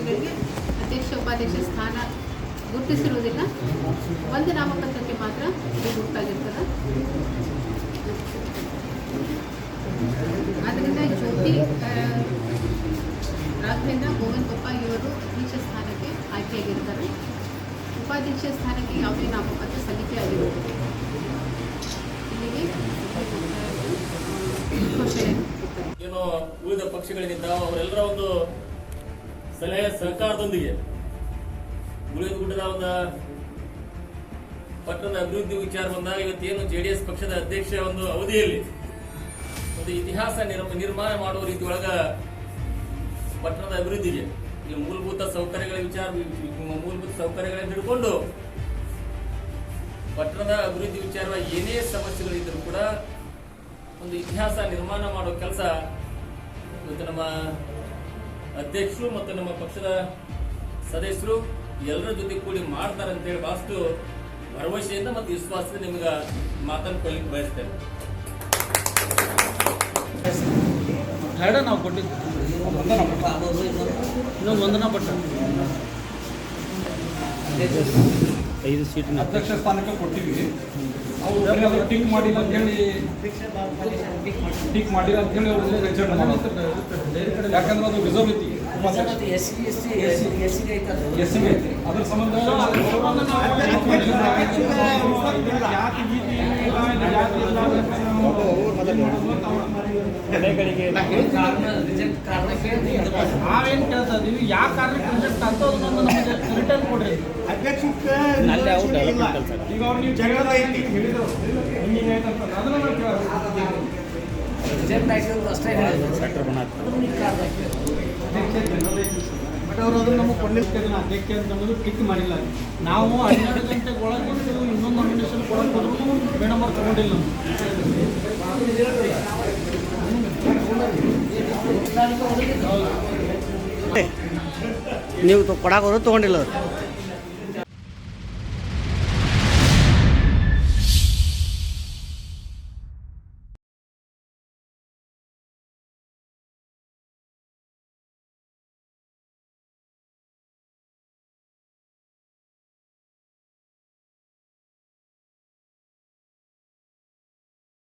ಅಭ್ಯರ್ಥಿಗಳಿಗೆ ಅಧ್ಯಕ್ಷ ಉಪಾಧ್ಯಕ್ಷ ಸ್ಥಾನ ಗುರುತಿಸಿರುವುದಿಲ್ಲ. ಒಂದು ನಾಮಪತ್ರಕ್ಕೆ ಮಾತ್ರ ಇದು ಗುರುತಾಗಿರ್ತದೆ. ಆದ್ದರಿಂದ ಜ್ಯೋತಿ ರಾಘವೇಂದ್ರ, ಗೋವಿಂದ್ ಬಪ್ಪ ಇವರು ಅಧ್ಯಕ್ಷ ಸ್ಥಾನಕ್ಕೆ ಆಯ್ಕೆಯಾಗಿರ್ತಾರೆ. ಉಪಾಧ್ಯಕ್ಷ ಸ್ಥಾನಕ್ಕೆ ಯಾವುದೇ ನಾಮಪತ್ರ ಸಲ್ಲಿಕೆ ಆಗಿರುತ್ತದೆ ಏನು ಉಳಿದ ಪಕ್ಷಗಳಿಗಿಂತ ಅವರೆಲ್ಲರ ಒಂದು ಸಲಹೆ ಸಹಕಾರದೊಂದಿಗೆ ಗುಡ್ಡದ ಒಂದು ಪಟ್ಟಣದ ಅಭಿವೃದ್ಧಿ ವಿಚಾರ ಬಂದಾಗ ಇವತ್ತೇನು ಜೆ ಡಿ ಎಸ್ ಪಕ್ಷದ ಅಧ್ಯಕ್ಷ ಒಂದು ಅವಧಿಯಲ್ಲಿ ಒಂದು ಇತಿಹಾಸ ನಿರ್ಮಾಣ ಮಾಡುವ ರೀತಿ ಒಳಗ ಪಟ್ಟಣದ ಅಭಿವೃದ್ಧಿಗೆ ಈ ಮೂಲಭೂತ ಸೌಕರ್ಯಗಳ ವಿಚಾರ ಮೂಲಭೂತ ಸೌಕರ್ಯಗಳನ್ನು ಹಿಡ್ಕೊಂಡು ಪಟ್ಟಣದ ಅಭಿವೃದ್ಧಿ ವಿಚಾರವಾಗಿ ಏನೇ ಸಮಸ್ಯೆಗಳಿದ್ದರೂ ಕೂಡ ಒಂದು ಇತಿಹಾಸ ನಿರ್ಮಾಣ ಮಾಡೋ ಕೆಲಸ ಇವತ್ತು ನಮ್ಮ ಅಧ್ಯಕ್ಷರು ಮತ್ತು ನಮ್ಮ ಪಕ್ಷದ ಸದಸ್ಯರು ಎಲ್ಲರ ಜೊತೆ ಕೂಡಿ ಮಾಡ್ತಾರೆ ಅಂತೇಳಿ ಬಹಳಷ್ಟು ಭರವಸೆಯಿಂದ ಮತ್ತು ವಿಶ್ವಾಸದಿಂದ ನಿಮ್ಗೆ ಮಾತನ್ನು ಕೊಡ್ಲಿಕ್ಕೆ ಬಯಸ್ತೇನೆ. ಎರಡ ನಾವು ಕೊಟ್ಟಿದ್ದು. ಇನ್ನೊಂದು ವಂದನಾ ಪಟ್ಟ ಐದು ಸೀಟಿನ ಅಧ್ಯಕ್ಷ ಸ್ಥಾನಕ್ಕೆ ಕೊಟ್ಟಿವಿ ಅವ್ರು ಅದು ಟಿಕ್ ಮಾಡಿಲ್ಲ ಅಂತ ಹೇಳಿ ಟಿಕ್ ಮಾಡಿಲ್ಲ ಅಂತ ಹೇಳಿ ಅವ್ರು ರಿಜೆಕ್ಟ್ ಮಾಡೋದು ಯಾಕಂದ್ರೆ ಅದು ರಿಸರ್ವ್ ಐತಿ. S C S C S C S C ಐತಿ. ಅದ್ರ ಸಂಬಂಧ ಕಾರಣ ಮಾಡಿ. ನಾವೇನು ಕೇಳ್ತಾ ಇದೀವಿ? ಯಾವ ಕಾರಣಕ್ಕೆ ರಿಜೆಕ್ಟ್ ಅಂತ ಅದನ್ನೊಂದು ನಮಗೆ ರಿಟರ್ನ್ ಕೊಡ್ರಿ. ಅಧ್ಯಕ್ಷಕ್ಕೆ ಅವ್ರು ಡೆವಲಪ್ಮೆಂಟ್ ಕೆಲಸ ಈಗ ಅವ್ರು ನೀವು ಜಗಳ ಐತಿ. ಹೇಳಿದ್ರು ಹಿಂಗೆ ಐತಂತ ಅದನ್ನ ನಾವು ಕೇಳೋದು. ರಿಜೆಕ್ಟ್ ಆಗಿರೋದು ಅಷ್ಟೇ ಹೇಳಿದ್ರು ಸೆಕ್ಟರ್ ಬನಾತ್ ಅದನ್ನ ಈ ಕಾರಣಕ್ಕೆ ಬಟ್ ಅವರು ಅದನ್ನು ನಮಗೆ ಕೊಡ್ಲಿಕ್ಕೆ ಅಂತ ಅನ್ನೋದು ಟಿಕ್ ಮಾಡಿಲ್ಲ. ನಾವು ಹನ್ನೆರಡು ಗಂಟೆ ಒಳಗೆ ಇನ್ನೊಂದು ನಾಮಿನೇಷನ್ ಕೊಡಕ್ಕೆ ಹೋದ್ರು ಮೇಡಮ್ ಅವ್ರು ತಗೊಂಡಿಲ್ಲ. ನಾವು ಕೊಡಾಕೋರು ತೊಗೊಂಡಿಲ್ಲ ಅವ್ರು.